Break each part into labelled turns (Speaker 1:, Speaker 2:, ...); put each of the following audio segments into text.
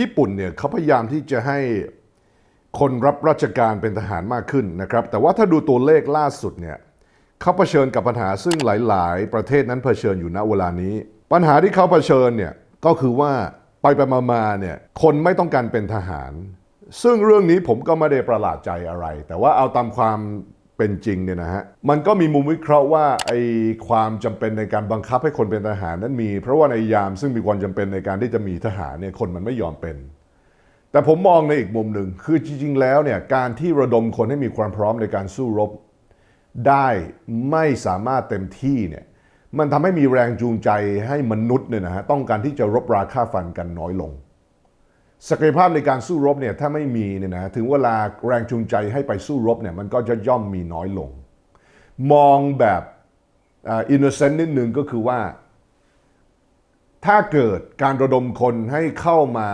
Speaker 1: ญี่ปุ่นเนี่ยเขาพยายามที่จะให้คนรับราชการเป็นทหารมากขึ้นนะครับ แต่ว่าถ้าดูตัวเลขล่าสุดเนี่ยเขาเผชิญกับปัญหาซึ่งหลาย ๆ ประเทศนั้นเผชิญอยู่ณเวลานี้ ปัญหาที่เขาเผชิญเนี่ยก็คือว่าไปไปมาๆเนี่ยคนไม่ต้องการเป็นทหาร ซึ่งเรื่องนี้ผมก็ไม่ได้ประหลาดใจอะไร แต่ว่าเอาตามความ เป็นจริงเนี่ยนะฮะมันก็มีมุมวิเคราะห์ว่าไอ้ความจำเป็นในการบังคับให้คนเป็นทหารนั้นมี เพราะว่าในยามซึ่งมีความจำเป็นในการที่จะมีทหารเนี่ยคนมันไม่ยอมเป็น แต่ผมมองในอีกมุมหนึ่งคือจริง ๆ แล้วเนี่ยการที่ระดมคนให้มีความพร้อมในการสู้รบ ได้ไม่สามารถเต็มที่เนี่ยมันทำให้มีแรงจูงใจให้มนุษย์เนี่ยนะฮะต้องการที่จะรบราฆ่าฟันกันน้อยลง ศักยภาพในการสู้รบเนี่ยถ้าไม่มีเนี่ยนะถึงเวลาแรงจูงใจให้ไปสู้รบเนี่ยมันก็จะย่อมมีน้อยลง มองแบบอินโนเซนต์นิดนึงก็คือว่า ถ้าเกิดการระดมคนให้เข้ามา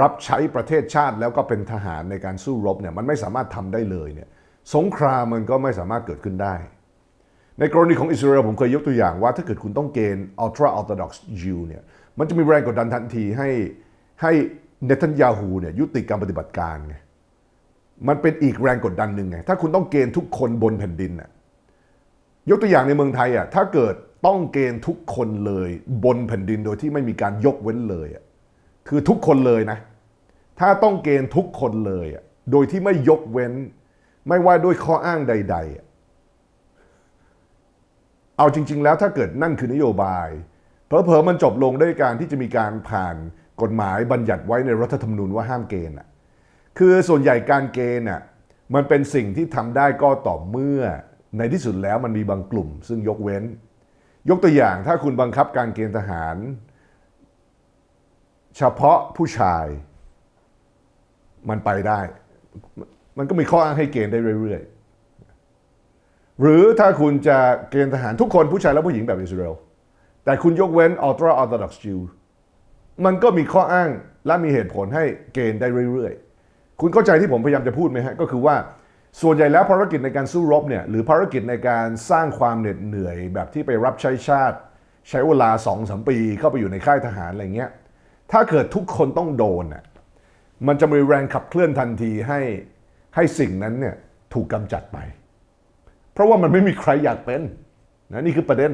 Speaker 1: รับใช้ประเทศชาติ แล้วก็เป็นทหารในการสู้รบเนี่ยมันไม่สามารถทำได้เลยเนี่ยสงครามมันก็ไม่สามารถเกิดขึ้นได้ ในกรณีของอิสราเอลผมเคยยกตัวอย่างว่า ถ้าเกิดคุณต้องเกณฑ์ ultra orthodox Jew เนี่ยมันจะมีแรงกดดันทันทีให้ ให้เนทันยาฮูเนี่ยยุติการปฏิบัติการไงมันเป็นอีกแรงกดดันหนึ่งไงถ้าคุณต้องเกณฑ์ทุกคนบนแผ่นดินน่ะยกตัวอย่างในเมืองไทยอะถ้าเกิดต้องเกณฑ์ทุกคนเลยบนแผ่นดินโดยที่ไม่มีการยกเว้นเลยอะคือทุกคนเลยนะ ถ้าต้องเกณฑ์ทุกคนเลยอะโดยที่ไม่ยกเว้น ไม่ว่าด้วยข้ออ้างใด ๆ เอาจริง ๆ แล้วถ้าเกิดนั่นคือนโยบายเผลอๆมันจบลงด้วยการที่จะมีการผ่าน กฎหมายบัญญัติไว้ในรัฐธรรมนูญว่าห้ามเกณฑ์อะคือส่วนใหญ่การเกณฑ์อะมันเป็นสิ่งที่ทำได้ก็ต่อเมื่อในที่สุดแล้วมันมีบางกลุ่ม ซึ่งยกเว้น ยกตัวอย่างถ้าคุณบังคับการเกณฑ์ทหาร เฉพาะผู้ชาย มันไปได้ มันก็มีข้ออ้างให้เกณฑ์ได้เรื่อยๆ หรือถ้าคุณจะเกณฑ์ทหารทุกคนผู้ชายและผู้หญิงแบบอิสราเอลแต่คุณยกเว้น ultra orthodox Jew มันก็มีข้ออ้างและมีเหตุผลให้เกณฑ์ได้เรื่อยๆ คุณเข้าใจที่ผมพยายามจะพูดไหมฮะ ก็คือว่าส่วนใหญ่แล้วภารกิจในการสู้รบเนี่ยหรือภารกิจในการสร้างความเหน็ดเหนื่อย แบบที่ไปรับใช้ชาติ ใช้เวลา2อสมปีเข้าไปอยู่ในค่ายทหารอะไรเงี้ยถ้าเกิดทุกคนต้องโดนน่ะมันจะมีแรงขับเคลื่อนทันทีให้ให้สิ่งนั้นเนี่ยถูกกำจัดไป เพราะว่ามันไม่มีใครอยากเป็นนะนี่คือประเด็น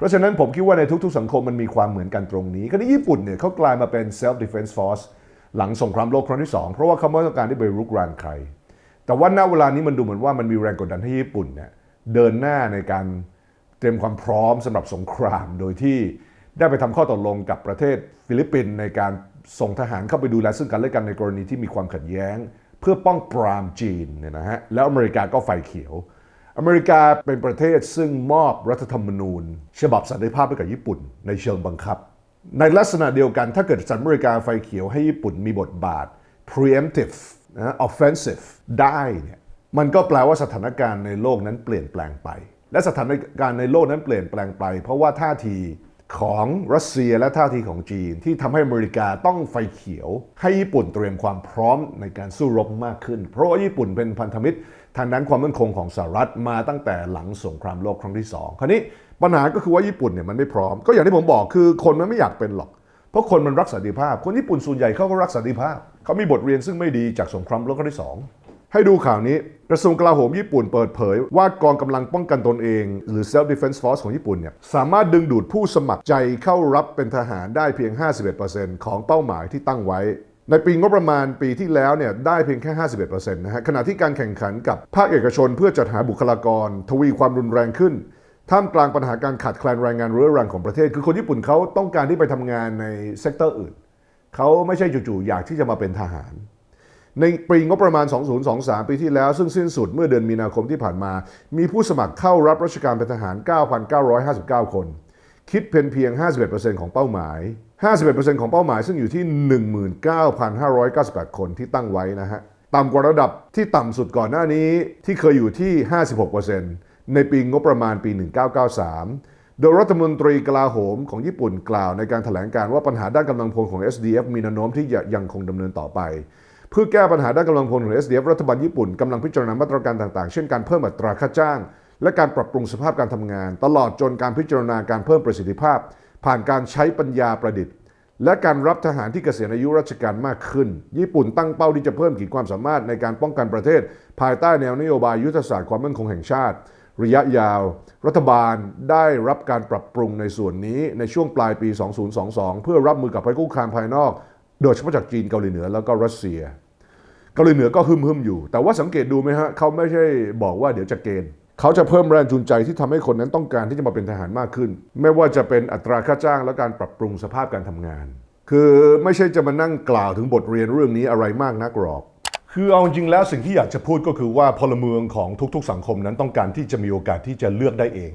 Speaker 1: ราะฉะนั้นผมคิดว่าในทุกๆ สังคมมันมีความเหมือนกันตรงนี้คราวนี้ญี่ปุ่นเนี่ยเขากลายมาเป็น self defense force หลังสงครามโลกครั้งที่ 2 เพราะว่าเขาไม่ต้องการที่ไปรุกรานใคร แต่ว่าณเวลานี้มันดูเหมือนว่ามันมีแรงกดดันให้ญี่ปุ่นเนี่ยเดินหน้าในการเตรียมความพร้อมสำหรับสงคราม โดยที่ได้ไปทำข้อตกลงกับประเทศฟิลิปปินส์ในการส่งทหารเข้าไปดูแลซึ่งกันและกันในกรณีที่มีความขัดแย้ง เพื่อป้องปรามจีนเนี่ยนะฮะแล้วอเมริกาก็ไฟเขียว อเมริกาเป็นประเทศซึ่งมอบรัฐธรรมนูญ ฉบับสันติภาพให้กับญี่ปุ่น ในเชิงบังคับ ในลักษณะเดียวกันถ้าเกิดสหรัฐอเมริกาไฟเขียวให้ญี่ปุ่นมีบทบาท preemptive นะ offensive ได้เนี่ยมันก็แปลว่าสถานการณ์ในโลกนั้นเปลี่ยนแปลงไป และสถานการณ์ในโลกนั้นเปลี่ยนแปลงไป เพราะว่าท่าที ของรัสเซียและท่าทีของจีน ที่ทำให้อเมริกาต้องไฟเขียว ให้ญี่ปุ่นเตรียมความพร้อมในการสู้รบมากขึ้น เพราะว่าญี่ปุ่นเป็นพันธมิตร ทางด้านความมั่นคงของสหรัฐมาตั้งแต่หลังสงครามโลกครั้งที่ 2 คราวนี้ปัญหาก็คือว่าญี่ปุ่นเนี่ยมันไม่พร้อม ก็อย่างที่ผมบอกคือคนมันไม่อยากเป็นหรอก เพราะคนมันรักสันติภาพ คนญี่ปุ่นส่วนใหญ่เขาก็รักสันติภาพเขามีบทเรียนซึ่งไม่ดีจากสงครามโลกครั้งที่2 ให้ดูข่าวนี้กระทรวงกลาโหมญี่ปุ่นเปิดเผย ว่ากองกำลังป้องกันตนเอง หรือ self defense force ของญี่ปุ่นเนี่ยสามารถดึงดูดผู้สมัครใจเข้ารับเป็นทหารได้เพียง 51%ของเป้าหมายที่ตั้งไว้ ในปีงบประมาณปีที่แล้วเนี่ยได้เพียงแค่ 51%นะฮะขณะที่การแข่งขันกับภาคเอกชนเพื่อจัดหาบุคลากร ทวีความรุนแรงขึ้นท่ามกลางปัญหาการขาดแคลนแรงงานเรื้อรังของประเทศ คือคนญี่ปุ่นเขาต้องการที่ไปทำงานในเซกเตอร์อื่น เขาไม่ใช่จู่ๆอยากที่จะมาเป็นทหาร ในปีงบประมาณ 2023 ปีที่แล้ว ซึ่งสิ้นสุดเมื่อเดือนมีนาคมที่ผ่านมา มีผู้สมัครเข้ารับราชการเป็นทหาร 9,959 คน คิดเป็นเพียง 51%ของเป้าหมาย 51%ของเป้าหมายซึ่งอยู่ที่ 19,598 คนที่ตั้งไว้นะฮะ ต่ำกว่าระดับที่ต่ำสุดก่อนหน้านี้ที่เคยอยู่ที่ 56%ในปีงบประมาณปี 1993โดยรัฐมนตรีกลาโหมของญี่ปุ่นกล่าวในการถแถลงการว่าปัญหาด้านกำลังพลของ SDF มีแนวโน้มที่ยังคงดำเนินต่อไป เพื่อแก้ปัญหาด้านกำลังพลของ SDF รัฐบาลญี่ปุ่นกำลังพิจารณามาตรการต่างๆ เช่นการเพิ่มอัตราค่าจ้าง และการปรับปรุงสภาพการทำงาน ตลอดจนการพิจารณาการเพิ่มประสิทธิภาพ ผ่านการใช้ปัญญาประดิษฐ์ และการรับทหารที่เกษียณอายุราชการมากขึ้น ญี่ปุ่นตั้งเป้าที่จะเพิ่มขีดความสามารถในการป้องกันประเทศ ภายใต้แนวนโยบายยุทธศาสตร์ความมั่นคงแห่งชาติ ระยะยาว รัฐบาลได้รับการปรับปรุงในส่วนนี้ในช่วงปลายปี 2022 เพื่อรับมือกับภัยคุกคามภายนอกโดยเฉพาะจากจีนเกาหลีเหนือแล้วก็รัสเซีย เกาหลีเหนือก็ฮึมๆอยู่ แต่ว่าสังเกตดูไหมฮะเขาไม่ใช่บอกว่าเดี๋ยวจะเกณฑ์เขาจะเพิ่มแรงจูงใจที่ทำให้คนนั้นต้องการที่จะมาเป็นทหารมากขึ้น ไม่ว่าจะเป็นอัตราค่าจ้างและการปรับปรุงสภาพการทำงาน คือไม่ใช่จะมานั่งกล่าวถึงบทเรียนเรื่องนี้อะไรมากนักหรอกคือเอาจริงแล้วสิ่งที่อยากจะพูดก็คือว่าพลเมืองของทุกๆ สังคมนั้นต้องการที่จะมีโอกาสที่จะเลือกได้เอง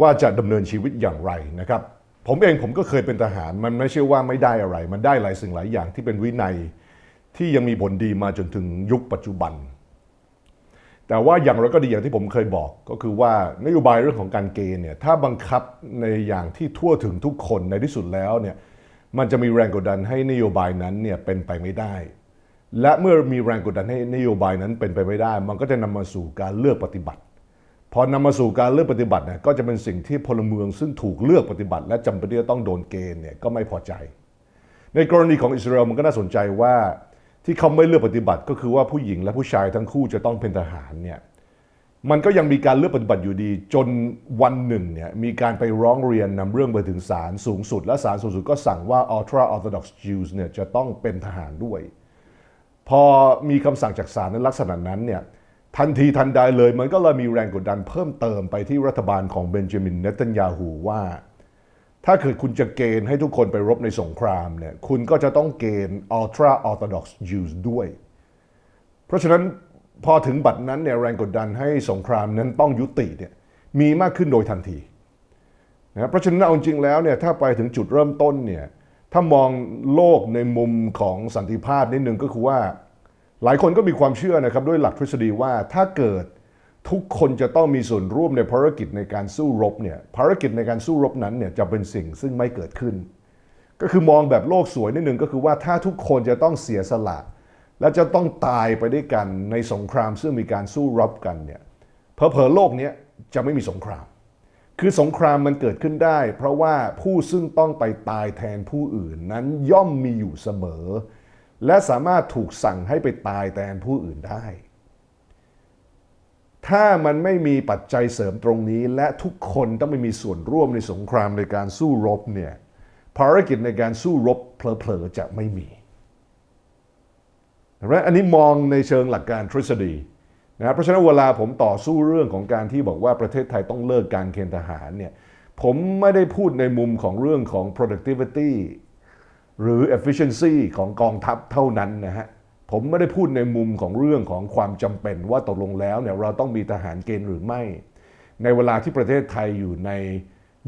Speaker 1: ว่าจะดำเนินชีวิตอย่างไรนะครับ ผมเองผมก็เคยเป็นทหารมันไม่ใช่ว่าไม่ได้อะไร มันได้หลายสิ่งหลายอย่างที่เป็นวินัย ที่ยังมีผลดีมาจนถึงยุคปัจจุบัน แต่ว่าอย่างไรก็ดีอย่างที่ผมเคยบอกก็คือว่านโยบายเรื่องของการเกณฑ์เนี่ยถ้าบังคับในอย่างที่ทั่วถึงทุกคนในที่สุดแล้วเนี่ยมันจะมีแรงกดดันให้นโยบายนั้นเนี่ยเป็นไปไม่ได้ และเมื่อมีแรงกดดันให้นโยบายนั้นเป็นไปไม่ได้ มันก็จะนำมาสู่การเลือกปฏิบัติ พอนำมาสู่การเลือกปฏิบัติเนี่ยก็จะเป็นสิ่งที่พลเมืองซึ่งถูกเลือกปฏิบัติ และจำเป็นที่จะต้องโดนเกณฑ์เนี่ยก็ไม่พอใจ ในกรณีของอิสราเอลมันก็น่าสนใจว่า ที่เขาไม่เลือกปฏิบัติก็คือว่าผู้หญิงและผู้ชายทั้งคู่จะต้องเป็นทหารเนี่ยมันก็ยังมีการเลือกปฏิบัติอยู่ดี จนวันหนึ่งเนี่ยมีการไปร้องเรียนนำเรื่องไปถึงศาลสูงสุด และศาลสูงสุดก็สั่งว่า ultra orthodox Jews เนี่ยจะต้องเป็นทหารด้วย พอมีคำสั่งจากศาลในลักษณะนั้นเนี่ยทันทีทันใดเลยมันก็เลยมีแรงกดดันเพิ่มเติมไปที่รัฐบาลของเบนจามินเนตันยาฮูว่า ถ้าเกิดคุณจะเกณฑ์ให้ทุกคนไปรบในสงครามเนี่ยคุณก็จะต้องเกณฑ์ ultra orthodox Jews ด้วย เพราะฉะนั้นพอถึงบัดนั้นเนี่ยแรงกดดันให้สงครามนั้นต้องยุติเนี่ยมีมากขึ้นโดยทันทีนะเพราะฉะนั้นเอาจริงแล้วเนี่ยถ้าไปถึงจุดเริ่มต้นเนี่ยถ้ามองโลกในมุมของสันติภาพนิดนึงก็คือว่า หลายคนก็มีความเชื่อนะครับด้วยหลักทฤษฎีว่าถ้าเกิด ทุกคนจะต้องมีส่วนร่วมในภารกิจในการสู้รบเนี่ยภารกิจในการสู้รบนั้นเนี่ยจะเป็นสิ่งซึ่งไม่เกิดขึ้น ก็คือมองแบบโลกสวยนิดนึงก็คือว่าถ้าทุกคนจะต้องเสียสละ และจะต้องตายไปด้วยกันในสงครามซึ่งมีการสู้รบกันเนี่ยเพอเพอๆโลกนี้จะไม่มีสงคราม คือสงครามมันเกิดขึ้นได้ เพราะว่าผู้ซึ่งต้องไปตายแทนผู้อื่นนั้นย่อมมีอยู่เสมอ และสามารถถูกสั่งให้ไปตายแทนผู้อื่นได้ ถ้ามันไม่มีปัจจัยเสริมตรงนี้ และทุกคนต้องไม่มีส่วนร่วมในสงครามในการสู้รบเนี่ยภารกิจในการสู้รบเผลอๆจะไม่มีนไหมอันนี้มองในเชิงหลักการทฤษฎีนะเพราะฉะนั้นเวลาผมต่อสู้เรื่องของการที่บอกว่าประเทศไทยต้องเลิกการเกณฑ์ทหารเนี่ยผมไม่ได้พูดในมุมของเรื่องของ productivity หรือ efficiency ของกองทัพเท่านั้นนะฮะ ผมไม่ได้พูดในมุมของเรื่องของความจำเป็นว่าตกลงแล้วเนี่ยเราต้องมีทหารเกณฑ์หรือไม่ ในเวลาที่ประเทศไทยอยู่ใน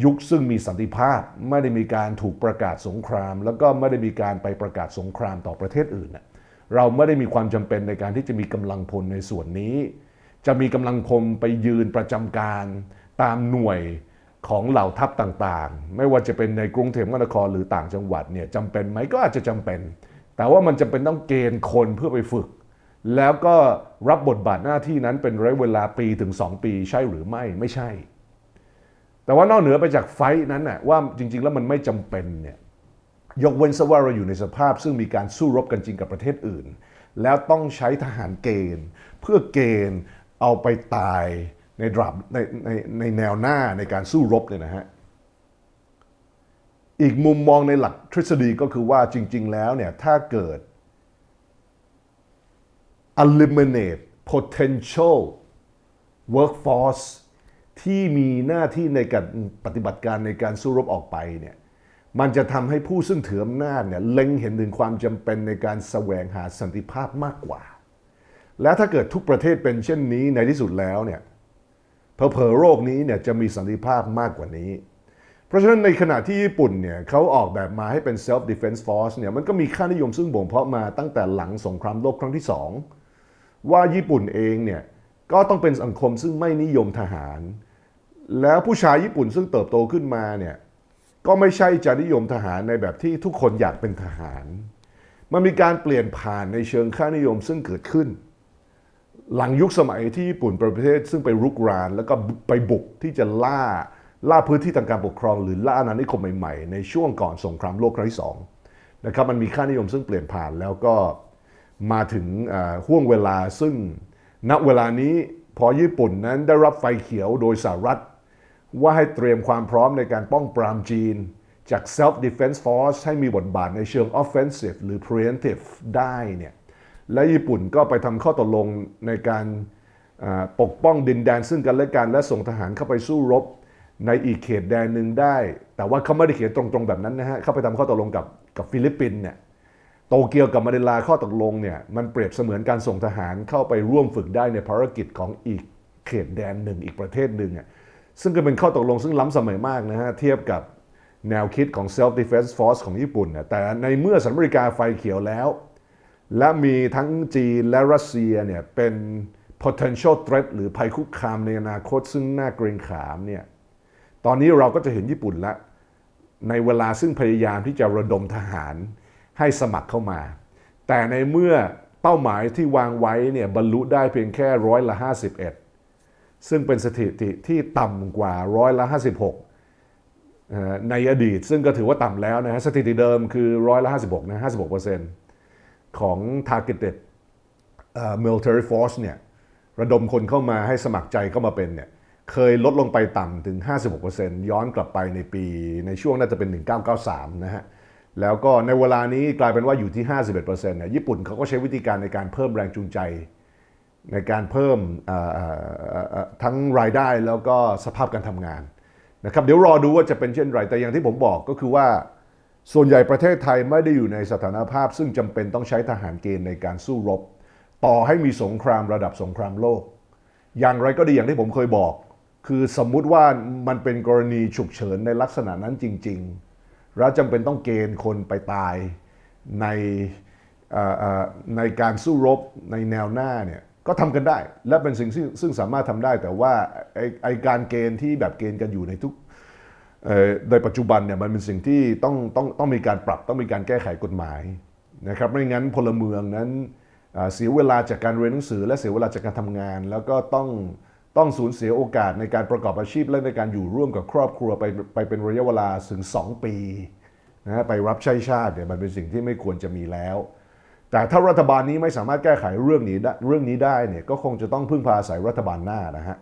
Speaker 1: ยุคซึ่งมีสันติภาพ ไม่ได้มีการถูกประกาศสงคราม แล้วก็ไม่ได้มีการไปประกาศสงครามต่อประเทศอื่นน่ะเราไม่ได้มีความจำเป็นในการที่จะมีกำลังพลในส่วนนี้ จะมีกำลังพลไปยืนประจำการตามหน่วยของเหล่าทัพต่างๆ ไม่ว่าจะเป็นในกรุงเทพมหานครหรือต่างจังหวัดเนี่ยจำเป็นไหมก็อาจจะจำเป็น แต่ว่ามันจำเป็นต้องเกณฑ์คนเพื่อไปฝึก แล้วก็รับบทบาทหน้าที่นั้นเป็นระยะเวลาปีถึง 2 ปีใช่หรือไม่ไม่ใช่ แต่ว่านอกเหนือไปจากไฟนั้นน่ะว่าจริง ๆ แล้วมันไม่จำเป็นเนี่ยยกเว้นซะว่าเราอยู่ในสภาพซึ่งมีการสู้รบกันจริงกับประเทศอื่น แล้วต้องใช้ทหารเกณฑ์ เพื่อเกณฑ์เอาไปตายในดราบในในในแนวหน้าในการสู้รบเนี่ยนะฮะ อีกมุมมองในหลักทฤษฎีก็คือว่าจริง ๆ แล้วเนี่ยถ้าเกิด eliminate potential workforce ที่มีหน้าที่ในการปฏิบัติการในการสู้รบออกไปเนี่ยมันจะทำให้ผู้ซึ่งถืออำนาจเนี่ยเล็งเห็นถึงความจำเป็นในการแสวงหาสันติภาพมากกว่า และถ้าเกิดทุกประเทศเป็นเช่นนี้ในที่สุดแล้วเนี่ยเผลอๆโรคนี้เนี่ยจะมีสันติภาพมากกว่านี้ เพราะฉะนั้นในขณะที่ญี่ปุ่นเนี่ยเขาออกแบบมาให้เป็น self defense force เนี่ยมันก็มีค่านิยมซึ่งบ่งเพาะมาตั้งแต่หลังสงครามโลกครั้งที่สองว่าญี่ปุ่นเองเนี่ยก็ต้องเป็นสังคมซึ่งไม่นิยมทหาร แล้วผู้ชายญี่ปุ่นซึ่งเติบโตขึ้นมาเนี่ยก็ไม่ใช่จะนิยมทหารในแบบที่ทุกคนอยากเป็นทหาร มันมีการเปลี่ยนผ่านในเชิงค่านิยมซึ่งเกิดขึ้น หลังยุคสมัยที่ญี่ปุ่นเป็นประเทศซึ่งไปรุกราน แล้วก็ไปบุกที่จะล่า ล่าพื้นที่ทางการปกครองหรือล่าอาณานิคมใหม่ๆ ในช่วงก่อนสงครามโลกครั้งที่สองนะครับมันมีค่านิยมซึ่งเปลี่ยนผ่านแล้วก็มาถึงห่วงเวลาซึ่งณเวลานี้พอญี่ปุ่นนั้นได้รับไฟเขียวโดยสหรัฐ ว่าให้เตรียมความพร้อมในการป้องปรามจีน จาก self defense force ให้มีบทบาทในเชิง offensive หรือ preemptive ได้เนี่ยและญี่ปุ่นก็ไปทำข้อตกลงในการปกป้องดินแดนซึ่งกันและกันและส่งทหารเข้าไปสู้รบ ในอีกเขตแดนหนึ่งได้ แต่ว่าเขาไม่ได้เขียนตรงๆแบบนั้นนะฮะเขาไปทำข้อตกลงกับกับฟิลิปปินส์เนี่ยโตเกียวกับมานิลาข้อตกลงเนี่ยมันเปรียบเสมือนการส่งทหารเข้าไปร่วมฝึกได้ในภารกิจของอีกเขตแดนหนึ่งอีกประเทศหนึ่งอะซึ่งก็เป็นข้อตกลงซึ่งล้ำสมัยมากนะฮะเทียบกับแนวคิดของ self defense force ของญี่ปุ่นนะแต่ในเมื่อสหรัฐอเมริกาไฟเขียวแล้ว และมีทั้งจีนและรัสเซียเนี่ยเป็น potential threat หรือภัยคุกคามในอนาคตซึ่งน่าเกรงขามเนี่ย ตอนนี้เราก็จะเห็นญี่ปุ่นละในเวลาซึ่งพยายามที่จะระดมทหารให้สมัครเข้ามา แต่ในเมื่อเป้าหมายที่วางไว้เนี่ยบรรลุได้เพียงแค่ร้อยละ 51 ซึ่งเป็นสถิติที่ต่ำกว่าร้อยละ 56 ในอดีตซึ่งก็ถือว่าต่ำแล้วนะฮะสถิติเดิมคือร้อยละ 56 นะ 56 ของ targeted เอ่อ military force เนี่ยระดมคนเข้ามาให้สมัครใจเข้ามาเป็นเนี่ย เคยลดลงไปต่ำถึง 56%ย้อนกลับไปในปีในช่วงน่าจะเป็น 1993 นะฮะ แล้วก็ในเวลานี้กลายเป็นว่าอยู่ที่ 51%เนี่ยญี่ปุ่นเขาก็ใช้วิธีการในการเพิ่มแรงจูงใจ ในการเพิ่มทั้งรายได้แล้วก็สภาพการทำงานนะครับเดี๋ยวรอดูว่าจะเป็นเช่นไร แต่อย่างที่ผมบอกก็คือว่าส่วนใหญ่ประเทศไทยไม่ได้อยู่ในสถานภาพ ซึ่งจำเป็นต้องใช้ทหารเกณฑ์ในการสู้รบ ต่อให้มีสงครามระดับสงครามโลก อย่างไรก็ดีอย่างที่ผมเคยบอก คือสมมุติว่ามันเป็นกรณีฉุกเฉินในลักษณะนั้นจริงๆแล้วจำเป็นต้องเกณฑ์คนไปตายในในการสู้รบในแนวหน้าเนี่ยก็ทำกันได้ และเป็นสิ่งซึ่งงสามารถทำได้แต่ว่าไอไอการเกณฑ์ที่แบบเกณฑ์กันอยู่ในทุกในปัจจุบันเนี่ยมันเป็นสิ่งที่ต้องต้องต้องมีการปรับต้องมีการแก้ไขกฎหมายนะครับไม่งั้นพลเมืองนั้นเสียเวลาจากการเรียนหนังสือ และเสียเวลาจากการทำงาน แล้วก็ต้อง ต้องสูญเสียโอกาสในการประกอบอาชีพและในการอยู่ร่วมกับครอบครัวไปไปเป็นระยะเวลาถึง 2 ปีนะฮะไปรับใช้ชาติเนี่ยมันเป็นสิ่งที่ไม่ควรจะมีแล้ว แต่ถ้ารัฐบาลนี้ไม่สามารถแก้ไขเรื่องนี้เรื่องนี้ได้เนี่ยก็คงจะต้องพึ่งพาอาศัยรัฐบาลหน้านะฮะ